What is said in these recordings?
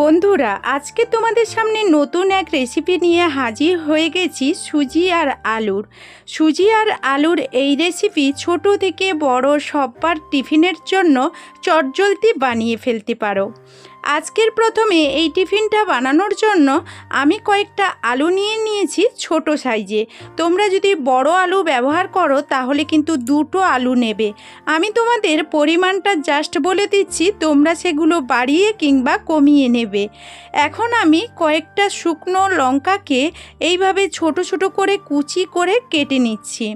বন্ধুরা, আজকে তোমাদের সামনে নতুন এক রেসিপি নিয়ে হাজির হয়ে গেছি সুজি আর আলুর। সুজি আর আলুর এই রেসিপি ছোট থেকে বড় সব্বার টিফিনের জন্য চটজলতি বানিয়ে ফেলতে পারো। আজকের প্রথমে এই টিফিনটা বানানোর জন্য আমি কয়েকটা আলু নিয়ে নিয়েছি ছোট সাইজে। তোমরা যদি বড় আলু ব্যবহার করো, তাহলে কিন্তু দুটো আলু নেবে। আমি তোমাদের পরিমাণটা জাস্ট বলে দিচ্ছি, তোমরা সেগুলো বাড়িয়ে কিংবা কমিয়ে নেবে। এখন আমি কয়েকটা শুকনো লঙ্কাকে এইভাবে ছোট ছোট করে কুচি করে কেটে নিচ্ছি।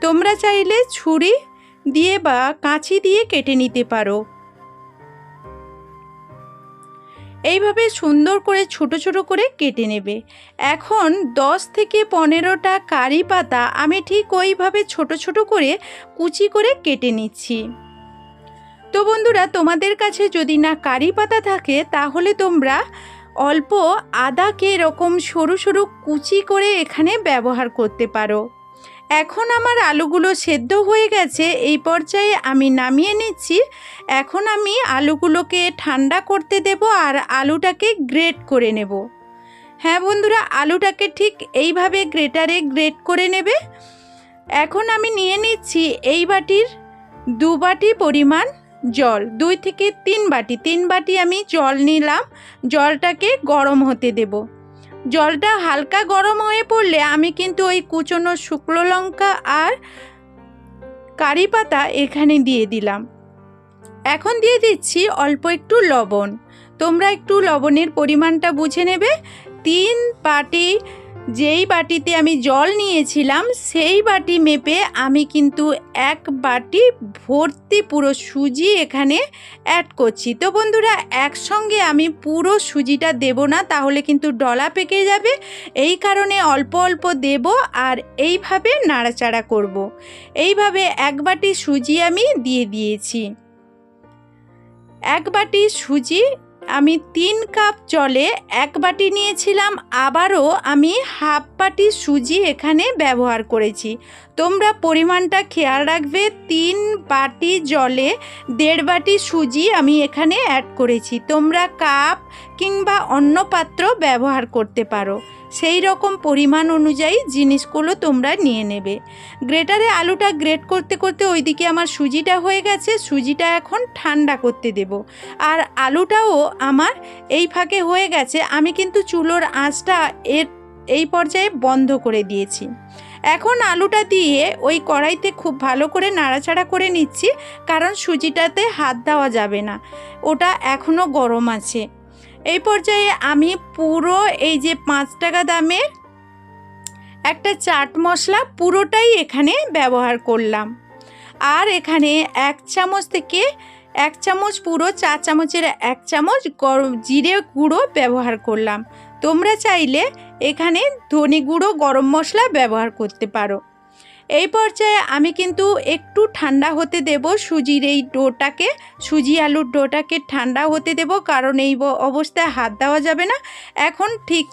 তোমরা চাইলে ছুরি দিয়ে বা কাঁচি দিয়ে কেটে নিতে পারো। এইভাবে সুন্দর করে ছোট ছোট করে কেটে নেবে। এখন দশ থেকে পনেরোটা কারি পাতা আমি ঠিক ওইভাবে ছোট ছোট করে কুচি করে কেটে নিচ্ছি। তো বন্ধুরা, তোমাদের কাছে যদি না কারি পাতা থাকে, তাহলে তোমরা অল্প আদাকে এরকম সরু সরু কুচি করে এখানে ব্যবহার করতে পারো। এখন আমার আলুগুলো সেদ্ধ হয়ে গেছে, এই পর্যায়ে আমি নামিয়ে নিচ্ছি। এখন আমি আলুগুলোকে ঠান্ডা করতে দেব আর আলুটাকে গ্রেট করে নেব। হ্যাঁ বন্ধুরা, আলুটাকে ঠিক এইভাবে গ্রেটারে গ্রেট করে নেবে। এখন আমি নিয়ে নিচ্ছি এই বাটির দু বাটি পরিমাণ জল, দুই থেকে তিন বাটি। তিন বাটি আমি জল নিলাম, জলটাকে গরম হতে দেবো। জলটা হালকা গরম হয়ে পড়লে আমি কিন্তু ওই কুচনো শুকনো লঙ্কা আর কারি পাতা এখানে দিয়ে দিলাম। এখন দিয়ে দিচ্ছি অল্প একটু লবণ। তোমরা একটু লবণের পরিমাণটা বুঝে নেবে। তিন বাটি যেই বাটিতে আমি জল নিয়েছিলাম, সেই বাটি মেপে আমি কিন্তু এক বাটি ভর্তি পুরো সুজি এখানে অ্যাড করছি। তো বন্ধুরা, একসঙ্গে আমি পুরো সুজিটা দেব না, তাহলে কিন্তু ডলা পেকে যাবে। এই কারণে অল্প অল্প দেব আর এইভাবে নাড়াচাড়া করব। এইভাবে এক বাটি সুজি আমি দিয়ে দিয়েছি। এক বাটি সুজি আমি তিন কাপ জলে এক বাটি নিয়েছিলাম, আবারও আমি হাফ বাটি সুজি এখানে ব্যবহার করেছি। তোমরা পরিমাণটা খেয়াল রাখবে, তিন বাটি জলে দেড় বাটি সুজি আমি এখানে অ্যাড করেছি। তোমরা কাপ কিংবা অন্য পাত্র ব্যবহার করতে পারো। সেই রকম পরিমাণ অনুযায়ী জিনিসগুলো তোমরা নিয়ে নেবে। গ্রেটারে আলুটা গ্রেট করতে করতে ওইদিকে আমার সুজিটা হয়ে গেছে, সুজিটা এখন ঠান্ডা করতে দেব। আর আলুটাও আমার এই ফাঁকে হয়ে গেছে, আমি কিন্তু চুলোর আঁচটা এর, এই পর্যায়ে বন্ধ করে দিয়েছি। এখন আলুটা দিয়ে ওই কড়াইতে খুব ভালো করে নাড়াচাড়া করে নিচ্ছি, কারণ সুজিটাতে হাত দেওয়া যাবে না। ওটা এখনও গরম আছে। এই পর্যায়ে আমি পুরো এই যে পাঁচ টাকা দামের একটা চাট মশলা পুরোটাই এখানে ব্যবহার করলাম। আর এখানে এক চামচ থেকে এক চামচ পুরো চা চামচের এক চামচ গরম জিরে গুঁড়ো ব্যবহার করলাম। তোমরা চাইলে এখানে ধনে গুঁড়ো, গরম মশলা ব্যবহার করতে পারো। এই পর্যায়ে আমি কিন্তু একটু ঠান্ডা হতে দেব সুজির এই ডোটাকে, সুজি আলুর ডোটাকে ঠান্ডা হতে দেব কারণ এই অবস্থায় হাত দেওয়া যাবে না। এখন ঠিক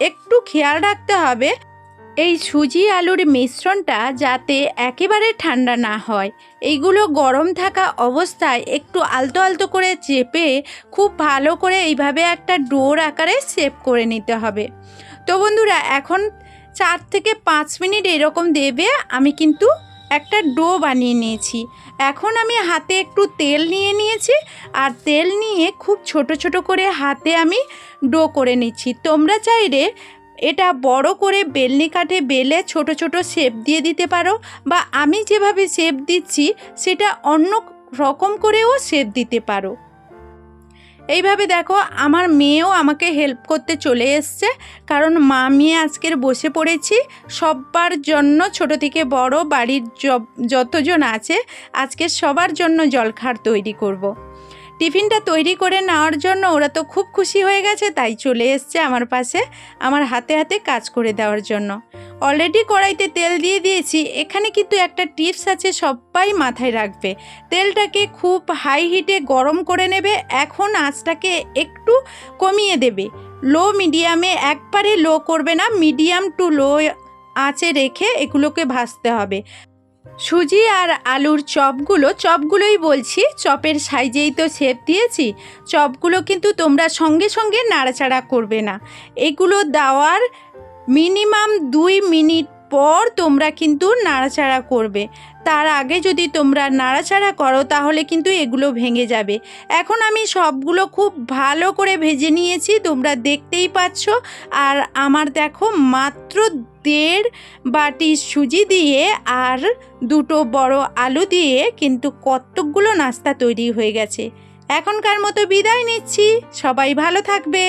একটু খেয়াল রাখতে হবে এই সুজি আলুর মিশ্রণটা যাতে একেবারে ঠান্ডা না হয়। এইগুলো গরম থাকা অবস্থায় একটু আলতো আলতো করে চেপে খুব ভালো করে এইভাবে একটা ডোর আকারে সেভ করে নিতে হবে। তো বন্ধুরা, এখন চার থেকে পাঁচ মিনিট এরকম দেবে, আমি কিন্তু একটা ডো বানিয়ে নিয়েছি। এখন আমি হাতে একটু তেল নিয়ে নিয়েছি, আর তেল নিয়ে খুব ছোট ছোট করে হাতে আমি ডো করে নিচ্ছি। তোমরা চাইলে এটা বড় করে বেলনি কাঠে বেলে ছোট ছোট শেপ দিয়ে দিতে পারো, বা আমি যেভাবে শেপ দিচ্ছি, সেটা অন্য রকম করেও শেপ দিতে পারো। এইভাবে দেখো, আমার মেয়েও আমাকে হেল্প করতে চলে এসছে কারণ মা মেয়ে আজকের বসে পড়েছি সবার জন্য ছোট থেকে বড় বাড়ির যতজন আছে, আজকে সবার জন্য জলখার তৈরি করব। টিফিনটা তৈরি করে নেওয়ার জন্য ওরা তো খুব খুশি হয়ে গেছে, তাই চলে এসছে আমার পাশে আমার হাতে হাতে কাজ করে দেওয়ার জন্য। অলরেডি কড়াইতে তেল দিয়ে দিয়েছি, এখানে কিন্তু একটা টিপস আছে সবাই মাথায় রাখবে। তেলটাকে খুব হাই হিটে গরম করে নেবে, এখন আঁচটাকে একটু কমিয়ে দেবে। লো মিডিয়ামে একবারে লো করবে না মিডিয়াম টু লো আঁচে রেখে এগুলোকে ভাজতে হবে। সুজি আর আলুর চপগুলো, চপগুলোই বলছি, চপের সাইজেই তো শেপ দিয়েছি, চপগুলো কিন্তু তোমরা সঙ্গে সঙ্গে নাড়াচাড়া করবে না। এগুলো দেওয়ার মিনিমাম দুই মিনিট পর তোমরা কিন্তু নাড়াচাড়া করবে। তার আগে যদি তোমরা নাড়াচাড়া করো, তাহলে কিন্তু এগুলো ভেঙে যাবে। এখন আমি সবগুলো খুব ভালো করে ভেজে নিয়েছি, তোমরা দেখতেই পাচ্ছ। আর আমার দেখো মাত্র দেড় বাটি সুজি দিয়ে আর দুটো বড় আলু দিয়ে কিন্তু কতকগুলো নাস্তা তৈরি হয়ে গেছে। এখনকার মতো বিদায় নিচ্ছি। সবাই ভালো থাকবে।